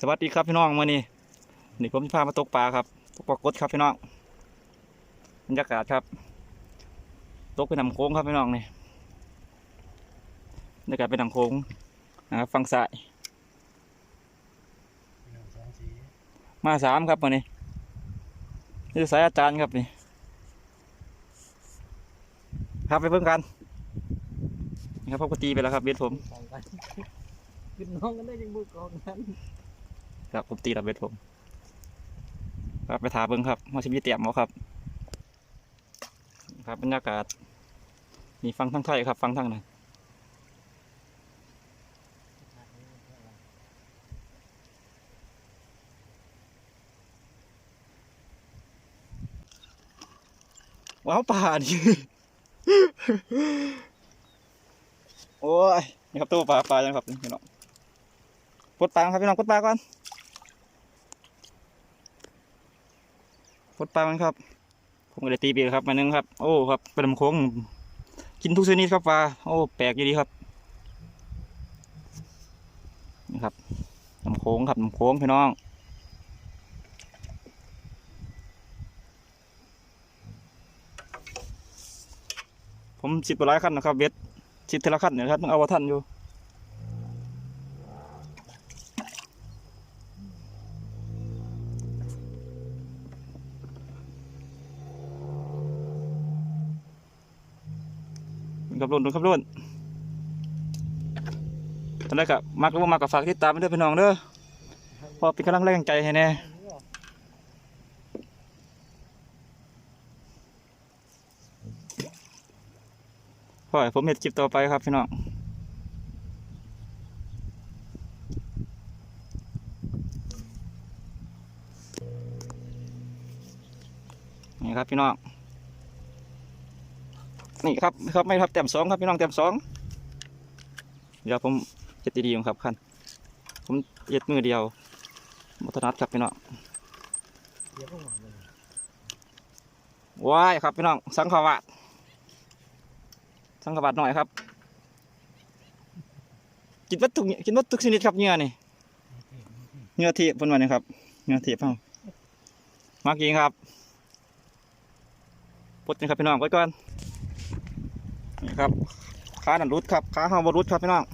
สวัสดีครับพี่น้องมื่อนี้นี่ผมจะพามาตกปลาครับตกปลากดครับพี่น้องบรรยากาศครับ ตกไปนำโค้งครับพี่น้องนี่บรรยากาศไปนำโค้งนะครับฝั่งซ้ายมาสามครับมื่อนี้นี่สายอาจารย์ครับนี่ครับไปเพิ่มกันนี่ครับพบกตีไปแล้วครับเบ็ดผม ขึ้นน้องกันได้ยังบุกกองกันครับผมตีแล้วเบ็ดผมครับไปถาเบิ้งครับมาชิมยี่เตียมเอาครับ ครับบรรยากาศมีฟังทั้งไทยครับ ฟังทั้งนั้นว้าวป่าดิโอ้ยนี่ครับตัวปลาปลายังครับพี่น้อง กดปลาครับพี่น้องกดปลาก่อนกดปลามันครับ ผมก็เลยตีไปครับมานึงครับ โอ้ครับเป็นลำโค้งกินทุกชนิดครับปลาโอ้แปลกอยู่ดีครับนี่ครับลำโค้งครับลำโค้งพี่น้องผมสิบกว่าหลายขั้นนะครับเบ็ดสิบเทละขั้นเนี่ยครับต้องเอาว่าท่านอยู่ กับรุ่นดูครับรุ่นตอนแรกอะมักรู้มากับฝากติดตามไปด้วยพี่น้องเด้อพอเป็นกำลังแรงใจให้แน่ขอผมเห็ดคลิปต่อไปครับพี่น้องนี่ครับพี่น้อง นี่ครับครับไม่ครับเต็มสองครับพี่น้องเต็มสองเดี๋ยวผมเจ็ดดีๆครับคันผมเย็ดมือเดียวมัถนัดครับพี่น้องว้ายครับพี่น้องสังขวาดสังขวาดหน่อยครับกินวัตถุกินวัตถุชนิดครับเหงื่อนี่เหงื่อเทียบพนว่านี่ครับเหงื่อเทียบเฮามากินครับปดนี่ครับพี่น้องไว้ก่อน นี่ครับขาหนันรุดครับขาเฮาบ่รุดครับพี่น้อง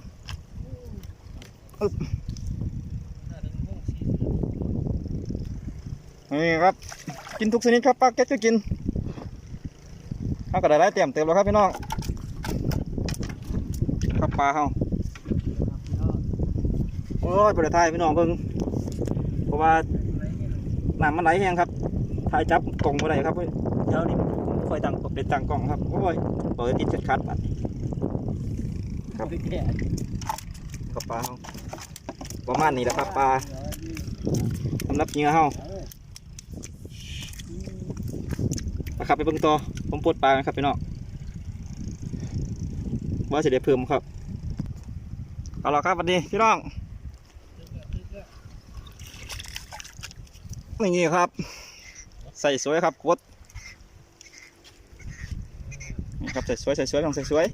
นี่ครับ กินทุกชนิดครับปลาแก๊สก็กินเขาก็ได้ได้เต็มเต็มแล้วครับพี่น้องครับปลาเฮาโอ้ยประเทศไทยพี่น้องเพิ่งเพราะว่าน้ำมันไหลแห้งครับถ่ายจับกลงมาได้ครับเว้ยเดี๋ยวนี้ คอยตั้งเป็นตั้งกล่องครับโอ้ยเปิดติดเช็ดคัดบัดนี้ครับไปแก่กับปลาเฮาประมาณนี้แหละครับปลาสำหรับเหงื่อเฮานะครับไปเบิ่งต่อผมปลดปลานะครับพี่น้องว่าจะได้เพิ่มครับเอาละครับวันนี้พี่น้องนี่ครับ ใส่สวยครับกดนี่ ครับใส่สวยใส่สวยลองใส่สวย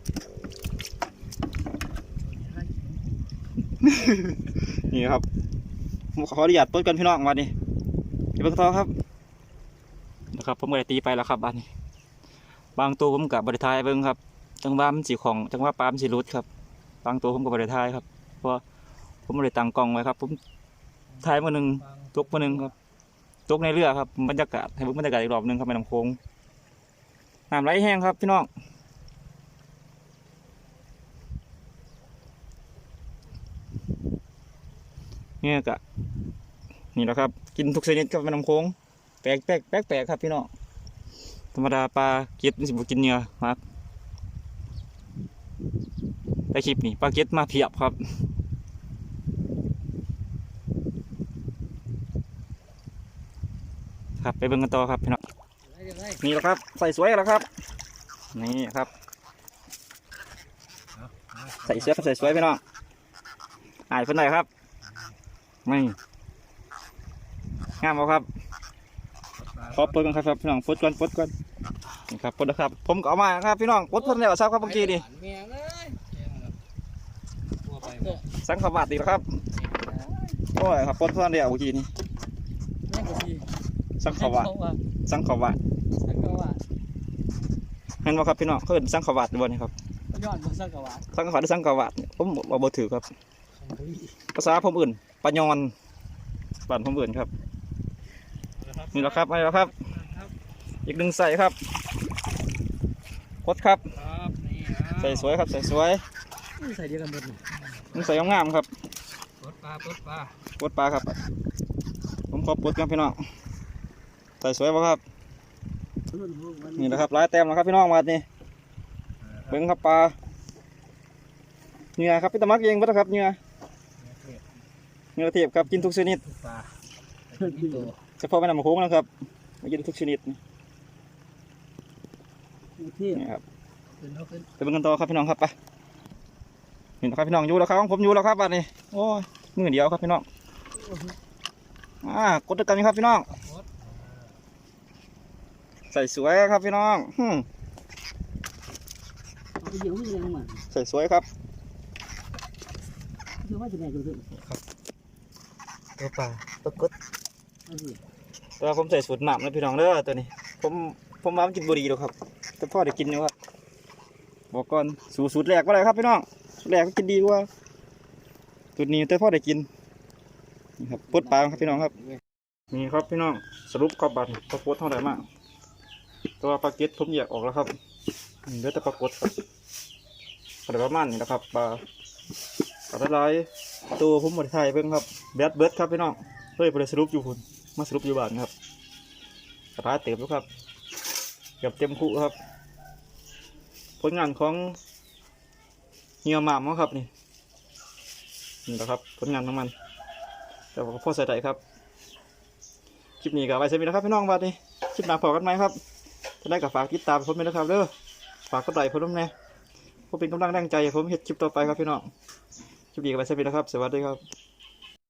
นี่ครับผมขออนุญาตปิดกันพี่น้องวันนี้เดี๋ยวเบิ่งต่อครับนะครับผมก็ได้ตีไปแล้วครับบ้านนี้ บางตัวผมกับบริทายเบิ่งครับ จังว่ามันสีของจังว่าปลามันสีรุดครับ บางตัวผมกับบริทายครับ เพราะว่าผมบริตังกล้องไว้ครับ ผมถ่ายมาหนึ่งตกมาหนึ่งครับตกในเรือครับบรรยากาศให้เบิ่งบรรยากาศอีกรอบหนึ่งครับแม่น้ำโขงน้ำไหลแห้งครับพี่น้อง เนี่ยกะนี่แหละครับ กินทุกชนิดครับแม่น้ำโขงแปลกแปลกแปลกแปลกครับพี่น้องธรรมดาปลาเก็ดมันสิบกินเนื้อมากแต่คลิปนี้ปลาเก็ดมาเพียบครับครับไปเบิ่งกันต่อครับพี่น้องนี่แหละครับ ใส่สวยแล้วครับ นี่ครับ ใส่สวยครับใส่สวยพี่น้องอ่านเพิ่นหน่อยครับ ไม่งามบ่ครับขอเปิดกันครับพี่น้องปลดก่อนปลดก่อนนี่ครับปลดนะครับ ผมก็เอามาครับพี่น้องปลดเพิ่นแล้วทราบครับเมื่อกี้นี่แม่งเอ้ยตัวไปสังขวาดอีกแล้วครับโอ้ยครับปนเพื่อนเดียวเมื่อกี้นี่แม่งก็พี่สังขวาว่าสังขวาสังกะวาเห็นบ่ครับพี่น้องเขาเห็นสังขวาบ่นี่ครับย้อนบ่สังกะวาสังขวาหรือสังขวาเนี่ยผมบ่บ่ถือครับ ภาษาผมอื่นปะยอนบ้านผมอื่นครับนี่แหละครับนี่แหละครับ อีกหนึ่งใส่ครับพดครับครับนี่ใส่สวยครับใส่สวยใส่เดียวกันหมดหนึ่งใส่งามๆครับปลดปลาปลดปลาปดปลาครับ ผมขอปดกันพี่น้องใส่สวยป่ะครับนี่นะครับหลายแต้มแล้วครับพี่น้องมาดนี่เบิ้งครับปลาเหงื่อครับพี่ตะมักเองบ่ครับเหงื่อ เหงื่อเทียบครับกินทุกชนิดปลาเฉพาะแม่น้ำโขงนะครับมากินทุกชนิดนี่ที่นี่ครับขึ้นเอาขึ้นไปเบิ่งกันต่อครับพี่น้องครับไปนี่นะครับพี่น้องอยู่แล้วครับผมอยู่แล้วครับบัดนี้โอ้ยมือเดียวครับพี่น้องอ่ากดด้วยกันครับพี่น้อง ใส่สวยครับพี่น้องหึ่มเอาเดี๋ยวไม่ยังมันใส่สวยครับคือว่าจะแม่กันขึ้น ตัวปลาตัวกดเอาสิตัวผมใส่สูตรหนำนะพี่น้องเด้อตัวนี้ ผมผมว่ามันกินบุรี่หรอกครับ แต่พ่อได้กินอยู่ครับบอกก่อนสูตรสูตรแรกว่าอะไรครับพี่น้องแรกก็กินดีกว่าสูตรนี้แต่พ่อได้กินนี่ครับปดปลาครับพี่น้องครับนี่ครับพี่น้องสรุปกอบบัตรปลาปดเท่าไหร่มากตัวปลาเก็ตผมแยกออกแล้วครับเหลือแต่ปลากดครับประมาณนี้นะครับปลา ปลาละลายตัวผมหมดไทยเพิ่งครับแบดเบิร์ดครับพี่น้องเฮ้ยไปสรุปอยู่คุณมาสรุปอยู่บ้านครับสภาพเต็มแล้วครับเกือบเต็มคุครับ ผลงานของเฮียหมามครับนี่นี่แหละครับผลงานของมัน แต่ว่าก็พ่อใส่ใจครับ คลิปนี้ก็ไว้ใช้มีนะครับพี่น้องบัดนี้คลิปหน้าพอกันไหมครับถ้าได้ก็ฝากติดตามผมด้วยนะครับเด้อฝากกดไลค์ผมด้วยนะผมเป็นกำลังแรงใจผมเฮ็ดคลิปต่อไปครับพี่น้อง คลิปนี้ก็ไปใช้มีนะครับ สวัสดีครับ